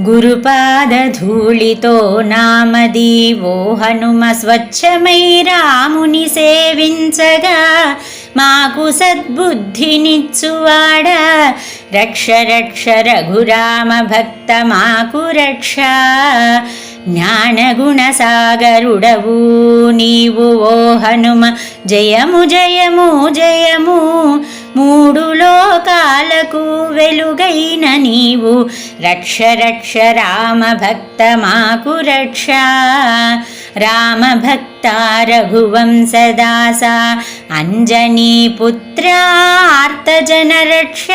గురుపాదధూళితో నామదీవో హనుమ స్వచ్ఛమై రాముని సేవించగా మాకు సద్బుద్ధినిచ్చువాడ? రక్ష రక్ష రఘురామ భక్త మాకు రక్ష. జ్ఞానగుణసాగరుడవు నీవు ఓ హనుమ జయము జయము జయము. మూడు లోకాలకు వెలుగైన నీవు. రక్ష రక్ష రామ భక్త మాకు రక్ష. రామ భక్త రఘువంశదాస అంజనీ పుత్రార్తజనరక్ష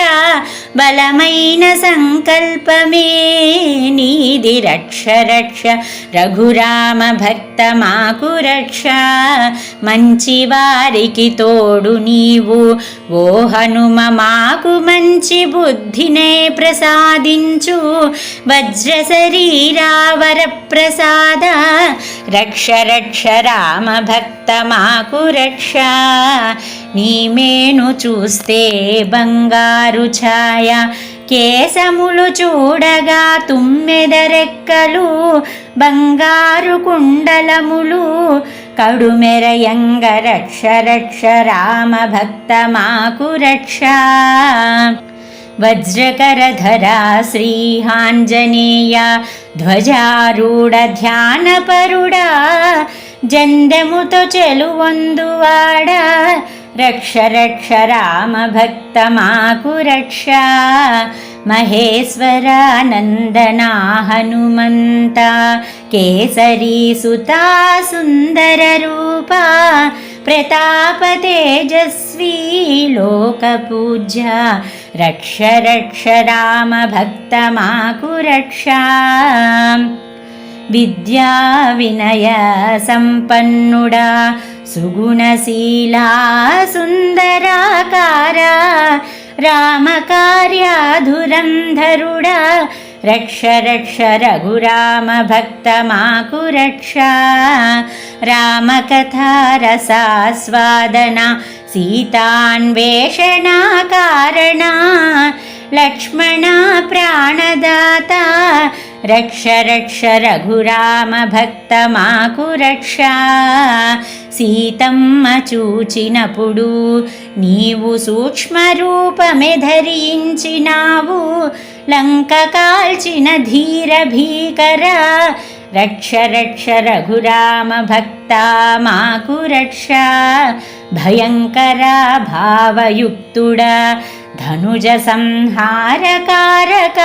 బలమైన సంకల్పమే నీది రక్ష రక్ష రఘురామ భక్త మాకు రక్ష. మంచి వారికి తోడు నీవు ఓ హనుమ మాకు మంచి బుద్ధినే ప్రసాదించు. వజ్ర శరీరావర ప్రసాద రక్ష రక్ష రా భక్త మాకు రక్ష నీ మేను చూస్తే బంగారు ఛాయ. కేశములు చూడగా తుమ్మెదరెక్కలు బంగారు కుండలములు. కడుమెరయంగ రక్ష రక్ష రామ భక్త మాకు రక్ష వజ్రకరధరా శ్రీహాంజనేయ. ధ్వజారూఢ ధ్యానపరుడా. జందెముతో చెలువొందువాడ రక్ష రక్ష రామ భక్త మాకు రక్ష. మహేశ్వరానందనా హనుమంత. కేసరీ సుతా సుందర రూప. ప్రతాప తేజస్వీ లోకపూజ్య రక్ష రక్ష రామ భక్త మాకు రక్ష. विद्याविनयसम्पन्नडा सुगुणशीला सुन्दराकारा रामकार्याधुरन्धरुडा रक्ष रक्ष रघुरामभक्तमाकुरक्षा रामकथा रसास्वादना सीतान्वेषणाकारणा लक्ष्मणा प्राणदाता రక్ష రక్ష రఘురామ భక్త మాకు రక్ష సీతమ్మ చూచినప్పుడు నీవు సూక్ష్మరూపమే ధరించినావు లంక కాల్చిన ధీర భీకర। రక్ష రక్ష రఘురామ భక్త మాకు రక్ష భయంకర భావయుక్తుడా ధనుజ సంహారకారక।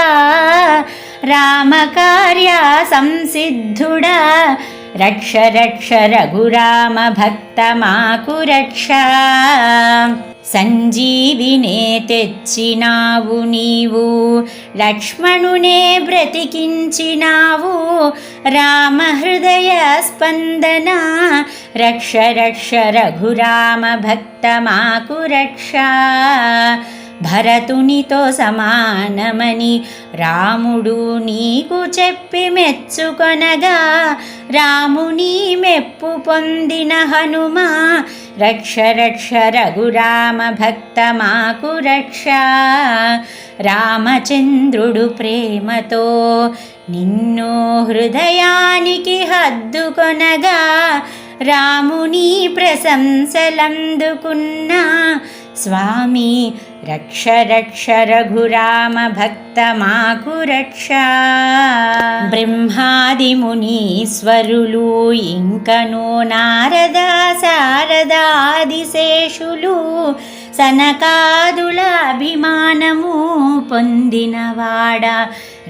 రామకార్యా సంసిద్ధుడా. రక్ష రక్ష రఘురామ భక్త మాకు రక్ష. సంజీవినే తెచ్చినావు నీవు లక్ష్మణునే బ్రతికించినావు. రామ హృదయ స్పందన రక్ష రక్ష రఘురామ భక్త మాకు రక్ష. భరతునితో సమానమని రాముడు నీకు చెప్పి మెచ్చుకొనగా రాముని మెప్పు పొందిన హనుమా రక్ష రక్ష రఘురామ భక్త మాకు రక్ష. రామచంద్రుడు ప్రేమతో నిన్ను హృదయానికి హద్దుకొనగా రాముని ప్రశంసలందుకున్నా స్వామి రక్ష రక్ష రఘురామ భక్త మాకు రక్ష బ్రహ్మాది మునీశ్వరులు ఇంకను నారద శారదాదిశేషులు సనకాదుల అభిమానము పొందినవాడ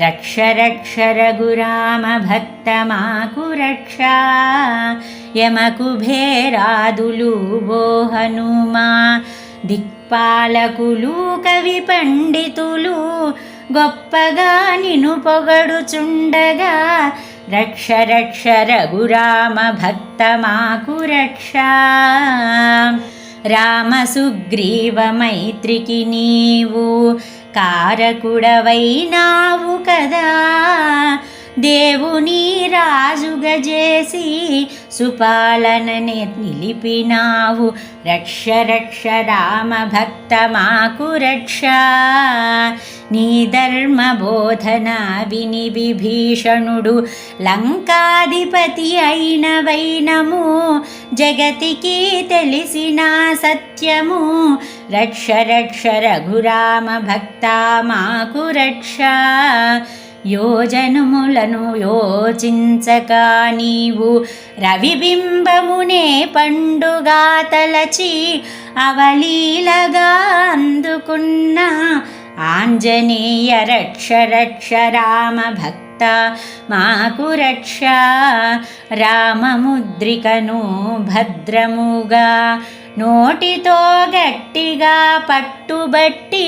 రక్ష రక్ష రఘురామ భక్త మాకు రక్ష యమకుభేరాదులు బోహనుమా దిక్ పాలకులు కవి పండితులు గొప్పగా నిను పొగడుచుండగా రక్ష రక్ష రఘురామ భక్త మాకు రక్ష. రామ సుగ్రీవ మైత్రికి నీవు కారకుడవైనావు కదా. దేవుని రాజుగా చేసి సుపాలనని నిలిపినావు. రక్ష రక్ష రామ భక్త మాకు రక్ష. నీ ధర్మ బోధన విని విభీషణుడు లంకాధిపతి అయిన వైనము జగతికి తెలిసిన సత్యము. రక్ష రక్ష రఘురామ భక్త మాకు రక్ష. యోజనములను యోచించక నీవు రవిబింబమునే పండుగా తలచి అవలీలగా అందుకున్న ఆంజనేయ రక్ష రక్ష రామ భక్త మాకు రక్ష రామముద్రికను భద్రముగా నోటితో గట్టిగా పట్టుబట్టి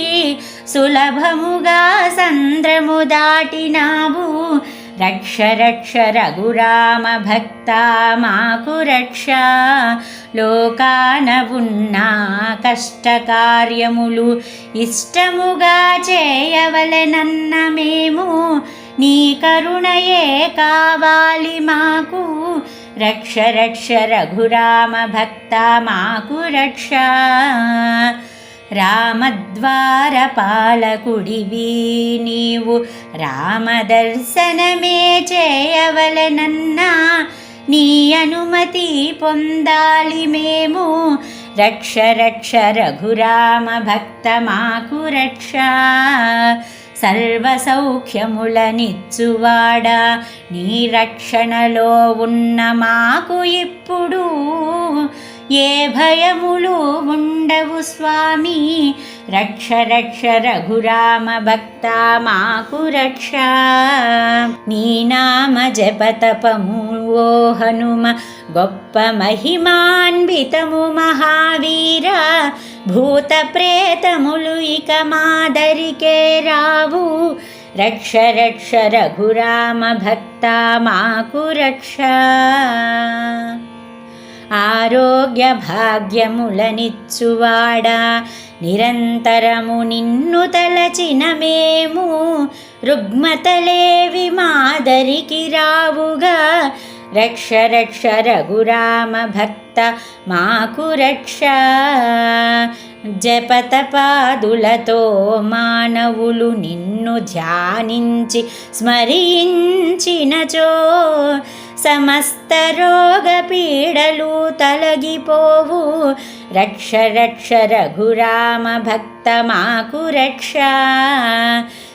సులభముగా సంద్రము దాటినావు. రక్ష రక్ష రఘురామ భక్త మాకు రక్ష. లోకాన ఉన్న కష్టకార్యములు ఇష్టముగా చేయవలనన్న మేము. నీ కరుణయే కావాలి మాకు. రక్ష రక్ష రఘురామ భక్త మాకు రక్ష. రామద్వార పాలకుడివి నీవు. రామదర్శనమే చేయవలనన్నా నీ అనుమతి పొందాలి మేము. రక్ష రక్ష రఘురామ భక్త మాకు రక్ష. సర్వసౌఖ్యములనిచ్చువాడా నీ రక్షణలో ఉన్న మాకు ఇప్పుడు ఏ భయములు ఉండవు స్వామి. రక్ష రక్ష రఘురామ భక్త మాకు రక్ష. నీ నామ జపతపము ఓ హనుమ గొప్ప మహిమాన్వితము మహావీర. భూత ప్రేతములు ఇక మాదరికే రావు. రక్ష రక్ష రఘురామ భక్త మాకు రక్ష. ఆరోగ్య భాగ్యములనిచ్చువాడా నిరంతరము నిన్ను తలచిన మేము రుగ్మతలేవి మాదరికి రావుగా. రక్ష రక్ష రఘురామ భక్త మాకు రక్ష. జపతపాదులతో మానవులు నిన్ను ధ్యానించి స్మరించినచో. సమస్త రోగ పీడలు తొలగిపోవు. రక్ష రక్ష రఘురామ భక్త మాకు రక్ష.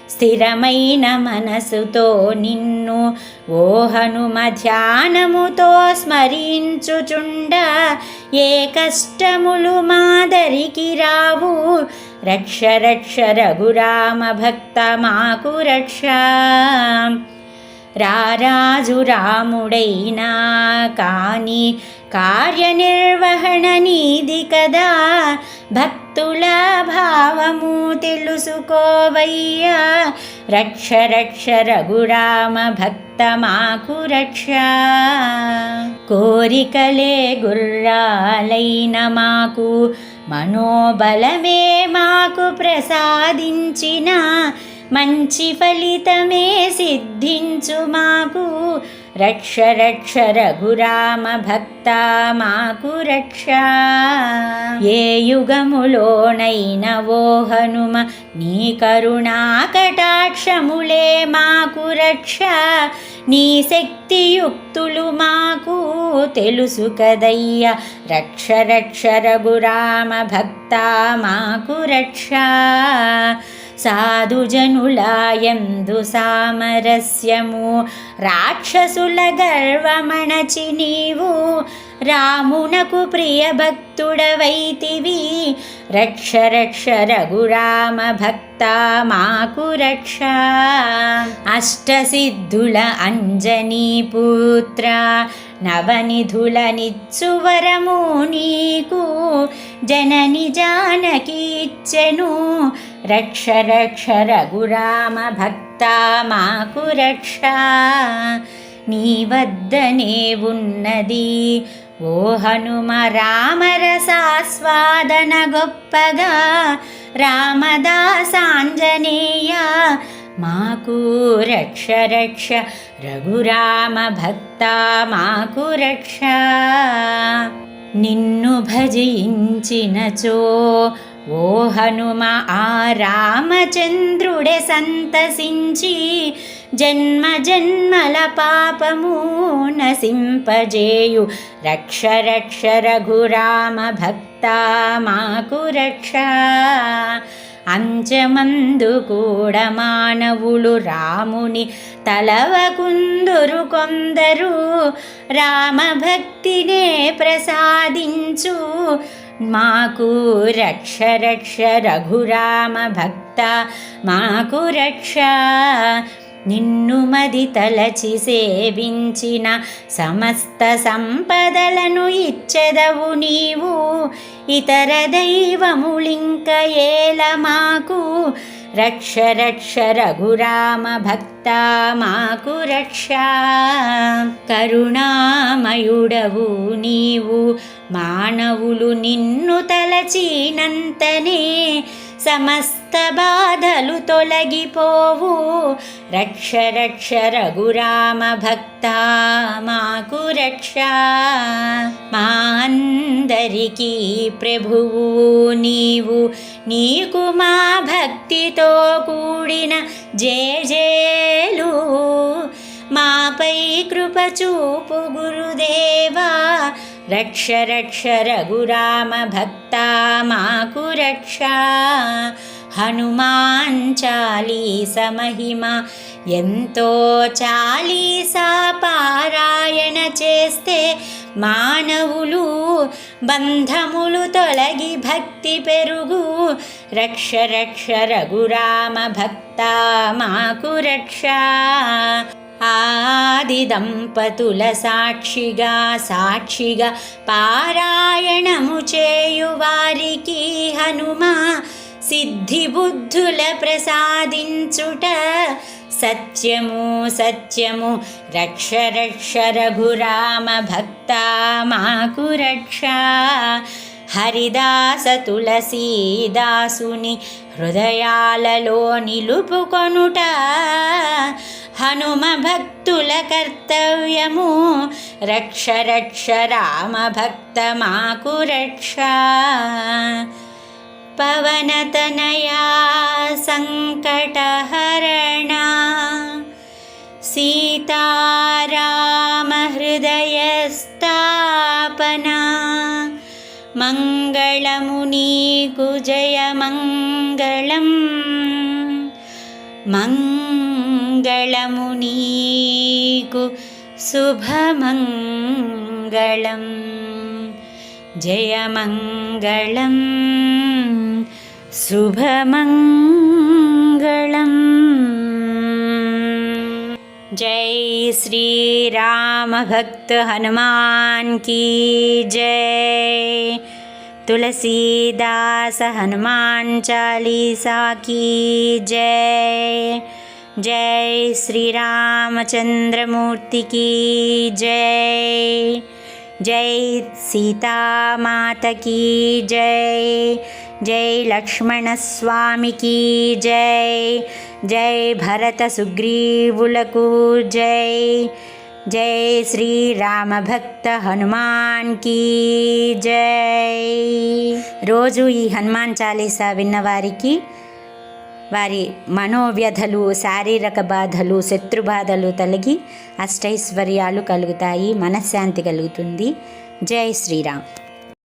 స్థిరమైన మనసుతో నిన్ను ఓ హనుమ ధ్యానముతో స్మరించుచుండ. ఏ కష్టములు మాదరికి రావు. రక్ష రక్ష రఘురామ భక్త మాకు రక్ష. రారాజు రాముడైనా కాని కార్యనిర్వహణ నీది కదా. భక్తుల భావము తెలుసుకోవయ్యా. రక్ష రక్ష రఘురామ భక్త మాకు రక్ష. కోరికలే గుర్రాలైన మాకు మనోబలమే మాకు ప్రసాదించిన మంచి ఫలితమే సిద్ధించు మాకు. రక్ష రక్ష రఘురామ భక్త మాకు రక్ష. ఏ యుగములోనైన ఓ హనుమ నీ కరుణా కటాక్షములే మాకు రక్ష. నీ శక్తియుక్తులు మాకు తెలుసు కదయ్య. రక్ష రక్ష రఘురామ భక్త మాకు రక్ష. సాధుజనులాయందు సామరస్యము. రాక్షసుల గర్వమణచి నీవు రామునకు ప్రియభక్తుడవైతివి. రక్ష రక్ష రఘురామ భక్త మాకు రక్ష. అష్టసిద్ధుల అంజనీ పుత్ర నవనిధులనిచ్చువరము నీకు జనని జానకీచ్చెను. రక్ష రక్ష రఘురామ భక్త మాకు రక్ష. నీ వద్దనే ఉన్నది. ఓ హనుమ రామరసాస్వాదన గొప్పగా. రామదాసాంజనేయ మాకు రక్ష రక్ష. రఘురామ భక్త మాకు రక్ష. నిన్ను భజించినచో ఓ హనుమ ఆ రామచంద్రుడే సంతసించి జన్మ జన్మల పాపము నసింపజేయు రక్ష రక్ష రఘురామ భక్త మాకు రక్ష. అంచమందు కూడా మానవులు రాముని తలవకుందురు కొందరు. రామభక్తినే ప్రసాదించు. మాకు రక్ష రక్ష రఘురామ భక్త మాకు రక్ష. నిన్ను మది తలచి సేవించిన సమస్త సంపదలను ఇచ్చెదవు నీవు. ఇతర దైవములింక ఏల మాకు? రక్ష రక్ష రఘురామ భక్త మాకు రక్ష. కరుణామయుడవు నీవు. మానవులు నిన్ను తలచినంతనే సమస్త బాధలు తొలగిపోవు. రక్ష రక్ష రఘురామ భక్త మాకు రక్ష. మా అందరికీ ప్రభువు నీవు. నీకు మా భక్తితో కూడిన జేజేలు మాపై కృప చూపు గురుదేవా. రక్ష రక్ష రఘురామ భక్త మాకు రక్ష. హనుమాన్ చాలీస మహిమ ఎంతో చాలీసా పారాయణ చేస్తే మానవులు బంధములు తొలగి భక్తి పెరుగు. రక్ష రక్ష రఘురామ భక్త మాకు రక్ష. ఆది దంపతుల సాక్షిగా సాక్షిగా పారాయణము చేయువారికి హనుమా హనుమ. సిద్ధి బుద్ధుల ప్రసాదించుట. సత్యము సత్యము రక్ష రక్ష రఘురామ భక్త మాకు రక్ష. హరిదాస తులసీదాసుని హృదయాలలో నిలుపుకొనుట. హనుమ భక్తుల కర్తవ్యము రక్ష రక్ష రామ భక్త మాకు రక్ష పవనతనయా సంకటహరణ సీతారామహృదయస్థాపనా మంగళము నీకు मङ्गलमुनीकु शुभमङ्गलम्। जयमङ्गलम्। शुभमङ्गलम्। जय श्रीरामभक्तहनुमान् की जय। तुलसीदास हनुमान् चालीसा की जय। जय श्रीरामचन्द्रमूर्ति की जय। जय सीता सीतामाता की जय। जै लक्ष्मणस्वामिकी जय। जय भरत सुग्री जै जै श्रीरामभक्ता हनुमान् की जय। रोजु हनुमान् चाली विवाकी వారి మనోవ్యధలు శారీరక బాధలు శత్రుబాధలు తొలగి అష్టైశ్వర్యాలు కలుగుతాయి మనశ్శాంతి కలుగుతుంది. జై శ్రీరామ్.